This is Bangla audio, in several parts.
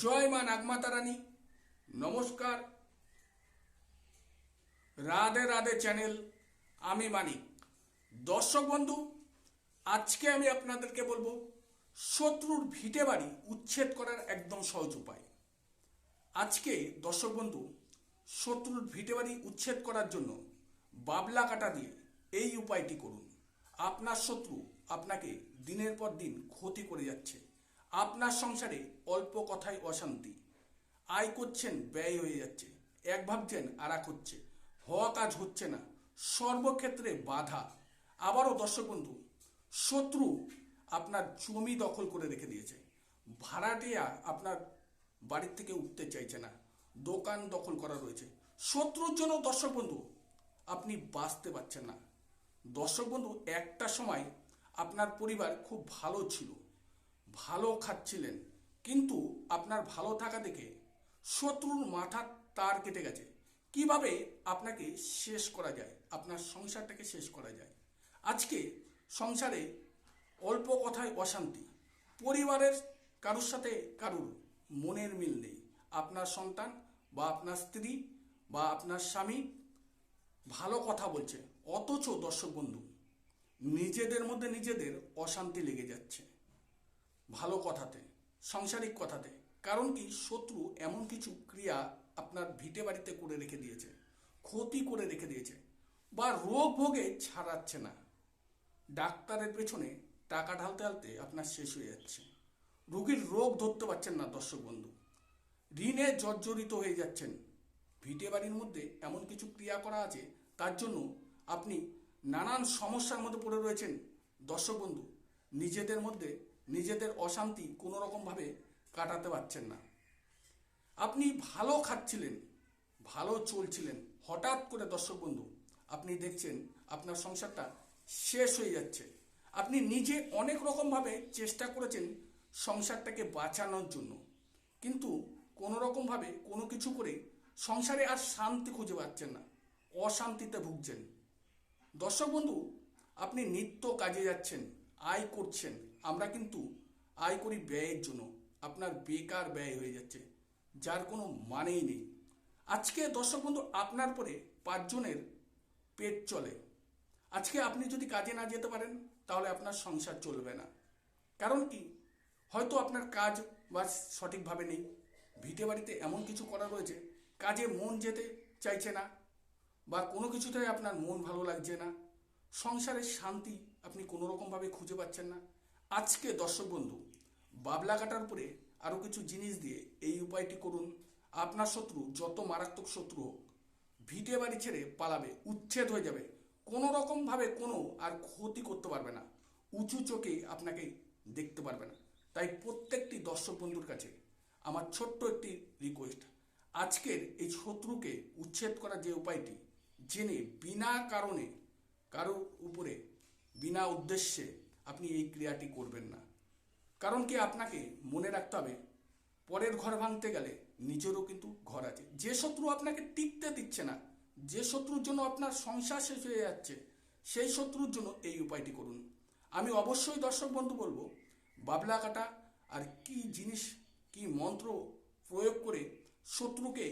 জয় মা নাগমাতা রানী নমস্কার। রাধে রাধে চ্যানেল, আমি মানিক। দর্শক বন্ধু, আজকে আমি আপনাদেরকে বলব, শত্রুর ভিটে বাড়ি উচ্ছেদ করার একদম সহজ উপায়। আজকে দর্শক বন্ধু, শত্রুর ভিটে বাড়ি উচ্ছেদ করার জন্য বাবলা কাটা দিয়ে এই উপায়টি করুন। আপনার শত্রু আপনাকে দিনের পর দিন ক্ষতি করে যাচ্ছে। আপনার সংসারে অল্প কথায় অশান্তি। আয় করছেন, ব্যয় হয়ে যাচ্ছে। এক ভাবছেন আর এক হচ্ছে। হওয়া কাজ হচ্ছে না। সর্বক্ষেত্রে বাধা। আবারও দর্শক বন্ধু, শত্রু আপনার জমি দখল করে রেখে দিয়েছে। ভাড়াটিয়া আপনার বাড়ির থেকে উঠতে চাইছে না। দোকান দখল করা রয়েছে। শত্রুর জন্য দর্শক বন্ধু, আপনি বাঁচতে পারছেন না। দর্শক বন্ধু, একটা সময় আপনার পরিবার খুব ভালো ছিল। ভালো খাচ্ছিলেন। কিন্তু আপনার ভালো থাকা দেখে শত্রুর মাথার তার কেটে গেছে। কীভাবে আপনাকে শেষ করা যায়? আপনার সংসারটাকে শেষ করা যায়। আজকে সংসারে অল্প কথায় অশান্তি। পরিবারের কারোর সাথে কারুর মনের মিল নেই। আপনার সন্তান বা আপনার স্ত্রী বা আপনার স্বামী ভালো কথা বলছে। অথচ দর্শক বন্ধু, নিজেদের মধ্যে নিজেদের অশান্তি লেগে যাচ্ছে। ভালো কথাতে, সাংসারিক কথাতে। কারণ কি, শত্রু এমন কিছু ক্রিয়া আপনার ভিটে বাড়িতে করে রেখে দিয়েছে, ক্ষতি করে রেখে দিয়েছে, বা রোগ ভোগে ছাড়াচ্ছে না। ডাক্তারের পেছনে টাকা ঢালতে ঢালতে আপনার শেষ হয়ে যাচ্ছে। রোগীর রোগ ধরতে পারছেন না দর্শক বন্ধু। ঋণে জর্জরিত হয়ে যাচ্ছেন। ভিটে বাড়ির মধ্যে এমন কিছু ক্রিয়া করা আছে, তার জন্য আপনি নানান সমস্যার মধ্যে পড়ে রয়েছেন। দর্শক বন্ধু, নিজেদের মধ্যে নিজেদের অশান্তি কোনো রকমভাবে কাটাতে পারছেন না। আপনি ভালো খাচ্ছিলেন, ভালো চলছিলেন। হঠাৎ করে দর্শক বন্ধু, আপনি দেখছেন আপনার সংসারটা শেষ হয়ে যাচ্ছে। আপনি নিজে অনেক রকমভাবে চেষ্টা করেছেন সংসারটাকে বাঁচানোর জন্য। কিন্তু কোনো রকমভাবে কোনো কিছু করে সংসারে আর শান্তি খুঁজে পাচ্ছেন না, অশান্তিতে ভুগছেন। দর্শক বন্ধু, আপনি নিত্য কাজে যাচ্ছেন আয় করছেন। আমরা কিন্তু আয় করি ব্যয়ের জন্য। আপনার বেকার ব্যয় হয়ে যাচ্ছে। যার কোনো মানেই নেই। আজকে দর্শক বন্ধু, আপনার পরে পাঁচজনের পেট চলে। আজকে আপনি যদি কাজে না যেতে পারেন, তাহলে আপনার সংসার চলবে না। কারণ কি? হয়তো আপনার কাজ বা সঠিকভাবে নেই। ভিটে বাড়িতে এমন কিছু করা রয়েছে, কাজে মন যেতে চাইছে না, বা কোনো কিছুতে আপনার মন ভালো লাগছে না। সংসারের শান্তি আপনি কোনো রকমভাবে খুঁজে পাচ্ছেন না। আজকে দর্শক বন্ধু বাবলা কাটার পরে আরও কিছু জিনিস দিয়ে এই উপায়টি করুন। আপনার শত্রু যত মারাত্মক শত্রু হোক, ভিটে বাড়ি ছেড়ে পালাবে, উচ্ছেদ হয়ে যাবে। কোনো রকমভাবে কোনো আর ক্ষতি করতে পারবে না। উঁচু চোখে আপনাকে দেখতে পারবে না। তাই প্রত্যেকটি দর্শক বন্ধুর কাছে আমার ছোট্ট একটি রিকোয়েস্ট আজকের এই শত্রুকে উচ্ছেদ করার যে উপায়টি, জেনে বিনা কারণে কারোর উপরে বিনা উদ্দেশ্যে আপনি এই ক্রিয়াটি করবেন না। কারণ কি আপনাকে মনে রাখতে হবে, পরের ঘর ভাঙতে গেলে নিজেরও কিন্তু ঘর আছে। যে শত্রু আপনাকে টিকতে দিচ্ছে না, যে শত্রুর জন্য আপনার সংসার শেষ হয়ে যাচ্ছে, সেই শত্রুর জন্য এই উপায়টি করুন। আমি অবশ্যই দর্শক বন্ধু বলব, বাবলা কাটা আর কি জিনিস, কি মন্ত্র প্রয়োগ করে শত্রুকে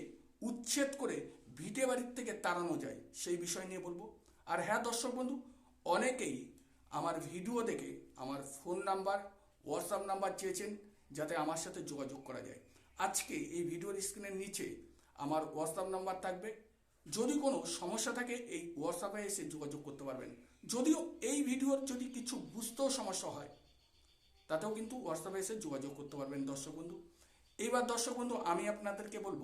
উচ্ছেদ করে ভিটে বাড়ির থেকে তাড়ানো যায়, সেই বিষয় নিয়ে বলব। আর হ্যাঁ দর্শক বন্ধু অনেকেই আমার ভিডিও দেখে আমার ফোন নাম্বার হোয়াটসঅ্যাপ নাম্বার চেয়েছেন যাতে আমার সাথে যোগাযোগ করা যায়। আজকে এই ভিডিওর স্ক্রিনের নিচে আমার হোয়াটসঅ্যাপ নাম্বার থাকবে। যদি কোনো সমস্যা থাকে, এই হোয়াটসঅ্যাপে এসে যোগাযোগ করতে পারবেন। যদিও এই ভিডিওর যদি কিছু বুঝতেও সমস্যা হয়, তাতেও কিন্তু হোয়াটসঅ্যাপে এসে যোগাযোগ করতে পারবেন দর্শক বন্ধু। এইবার দর্শক বন্ধু, আমি আপনাদেরকে বলব,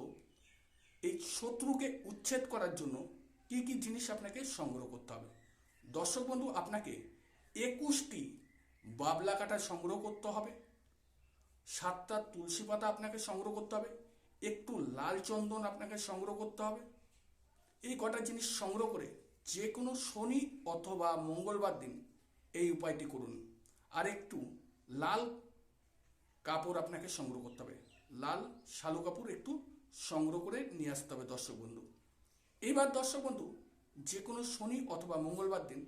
এই শত্রুকে উচ্ছেদ করার জন্য কি কি জিনিস আপনাকে সংগ্রহ করতে হবে? দর্শক বন্ধু, আপনাকে একুশটি বাবলা কাটা সংগ্রহ করতে হবে। সাতটা তুলসী পাতা আপনাকে সংগ্রহ করতে হবে। একটু লাল চন্দন আপনাকে সংগ্রহ করতে হবে। এই কটা জিনিস সংগ্রহ করে যে কোনো শনি অথবা মঙ্গলবার দিন এই উপায়টি করুন। আর একটু লাল কাপড় আপনাকে সংগ্রহ করতে হবে। লাল শালু কাপড় একটু সংগ্রহ করে নিয়ে আসতে হবে দর্শক বন্ধু। এইবার দর্শক বন্ধু যে কোনো শনি অথবা মঙ্গলবার দিন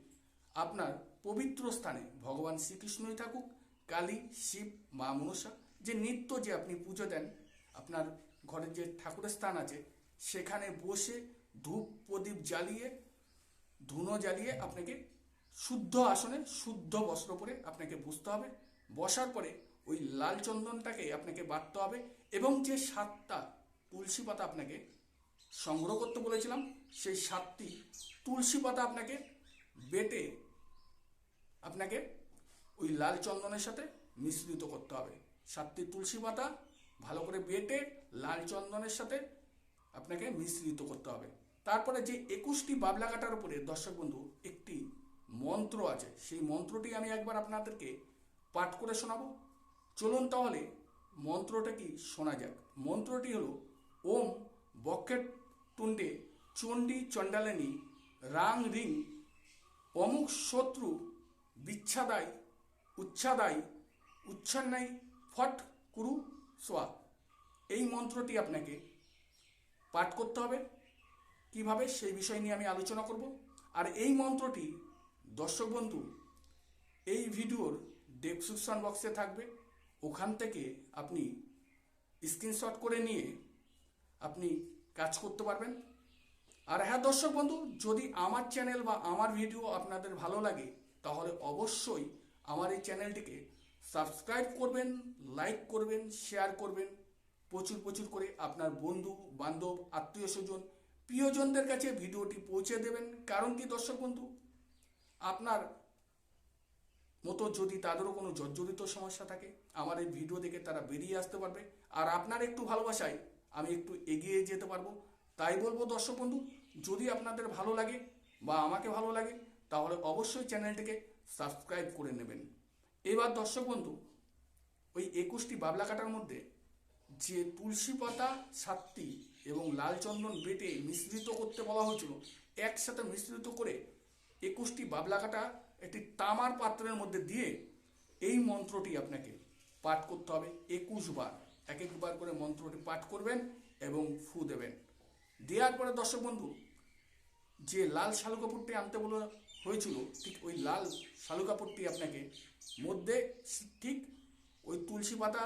আপনার পবিত্র স্থানে ভগবান শ্রীকৃষ্ণই থাকুক, কালী, শিব, মা মনসা, যে নিত্য যে আপনি পুজো দেন, আপনার ঘরের যে ঠাকুরের স্থান আছে, সেখানে বসে ধূপ প্রদীপ জ্বালিয়ে, ধুনো জ্বালিয়ে আপনাকে শুদ্ধ আসনে, শুদ্ধ বস্ত্র পরে আপনাকে বসতে হবে। বসার পরে ওই লাল চন্দনটাকে আপনাকে বাটতে হবে এবং যে সাতটা তুলসী পাতা আপনাকে সংগ্রহ করতে বলেছিলাম সেই সাতটি তুলসী পাতা আপনাকে বেটে আপনাকে ওই লাল চন্দনের সাথে মিশ্রিত করতে হবে। সাতটি তুলসী পাতা ভালো করে বেটে লাল চন্দনের সাথে আপনাকে মিশ্রিত করতে হবে। তারপরে যে একুশটি বাবলা কাটার উপরে, দর্শক বন্ধু, একটি মন্ত্র আছে। সেই মন্ত্রটি আমি একবার আপনাদেরকে পাঠ করে শোনাবো। চলুন তাহলে মন্ত্রটা কি শোনা যাক। মন্ত্রটি হলো, ওম বক্ষের তুণ্ডে চণ্ডী চণ্ডালিনী, রাং রিং, অমুক শত্রু বিচ্ছাদায় উচ্ছাদায় উচ্ছন্নাই, ফট কুরু সোয়া। এই মন্ত্রটি আপনাকে পাঠ করতে হবে। কীভাবে? সেই বিষয় নিয়ে আমি আলোচনা করব। আর এই মন্ত্রটি, দর্শক বন্ধু, এই ভিডিওর ডেসক্রিপশন বক্সে থাকবে। ওখান থেকে আপনি স্ক্রিনশট করে নিয়ে আপনি কাজ করতে পারবেন। আর হ্যাঁ দর্শক বন্ধু, যদি আমার চ্যানেল বা আমার ভিডিও আপনাদের ভালো লাগে, তাহলে অবশ্যই আমার এই চ্যানেলটিকে সাবস্ক্রাইব করবেন লাইক করবেন শেয়ার করবেন। প্রচুর প্রচুর করে আপনার বন্ধু, বান্ধব, আত্মীয় স্বজন, প্রিয়জনদের কাছে ভিডিওটি পৌঁছে দেবেন। কারণ কি দর্শক বন্ধু? আপনার মতো যদি তাদেরও কোনো জর্জরিত সমস্যা থাকে, আমার এই ভিডিও দেখে তারা বেরিয়ে আসতে পারবে। আর আপনার একটু ভালোবাসায় আমি একটু এগিয়ে যেতে পারব। তাই বলব দর্শক বন্ধু যদি আপনাদের ভালো লাগে বা আমাকে ভালো লাগে, তাহলে অবশ্যই চ্যানেলটিকে সাবস্ক্রাইব করে নেবেন। এবার দর্শক বন্ধু, ওই একুশটি বাবলা কাটার মধ্যে যে তুলসী পাতা সাতটি এবং লাল চন্দন বেটে মিশ্রিত করতে বলা হয়েছিল, একসাথে মিশ্রিত করে একুশটি বাবলা কাটা একটি তামার পাত্রের মধ্যে দিয়ে এই মন্ত্রটি আপনাকে পাঠ করতে হবে। একুশ বার, এক একবার করে মন্ত্রটি পাঠ করবেন এবং ফু দেবেন। দেওয়ার পরে দর্শক বন্ধু, যে লাল শালু কাপড়টি আনতে বলা, হয়েছিল, ঠিক ওই লাল শালু কাপড়টি আপনাকে মধ্যে ঠিক ওই তুলসী পাতা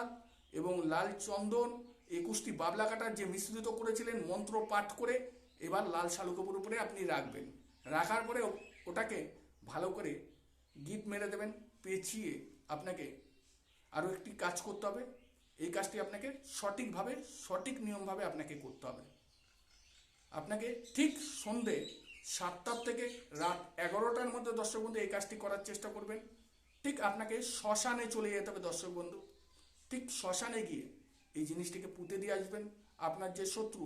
এবং লাল চন্দন, একুশটি বাবলা কাটার যে মিশ্রিত করেছিলেন, মন্ত্র পাঠ করে এবার লাল শালু কাপড় উপরে আপনি রাখবেন। রাখার পরে ওটাকে ভালো করে গিট মেরে দেবেন, পেঁচিয়ে আপনাকে আরও একটি কাজ করতে হবে। এই কাজটি আপনাকে সঠিকভাবে, সঠিক নিয়মভাবে আপনাকে করতে হবে। আপনাকে ঠিক সন্ধে সাতটার থেকে রাত এগারোটার মধ্যে দর্শক বন্ধু এই কাজটি করার চেষ্টা করবেন। ঠিক আপনাকে শ্মশানে চলে যেতে হবে দর্শক বন্ধু। ঠিক শ্মশানে গিয়ে এই জিনিসটিকে পুঁতে দিয়ে আসবেন। আপনার যে শত্রু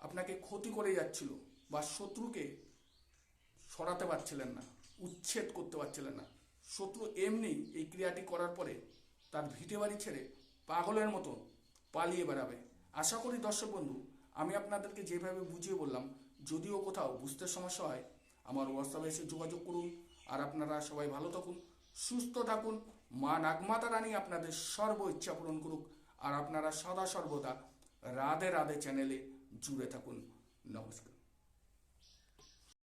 আপনাকে ক্ষতি করে যাচ্ছিল বা শত্রুকে সরাতে পারছিলেন না, উচ্ছেদ করতে পারছিলেন না, শত্রু এমনি এই ক্রিয়াটি করার পরে তার ভিটে বাড়ি ছেড়ে পাগলের মতো পালিয়ে বেড়াবে। আশা করি দর্শক বন্ধু আমি আপনাদেরকে যেভাবে বুঝিয়ে বললাম, যদিও কোথাও বুঝতে সমস্যা হয়, আমার হোয়াটসঅ্যাপে এসে যোগাযোগ করুন। আর আপনারা সবাই ভালো থাকুন, সুস্থ থাকুন। মা নাগমাতা রানী আপনাদের সর্ব ইচ্ছা পূরণ করুক। আর আপনারা সদা সর্বদা রাধে রাধে চ্যানেলে জুড়ে থাকুন। নমস্কার।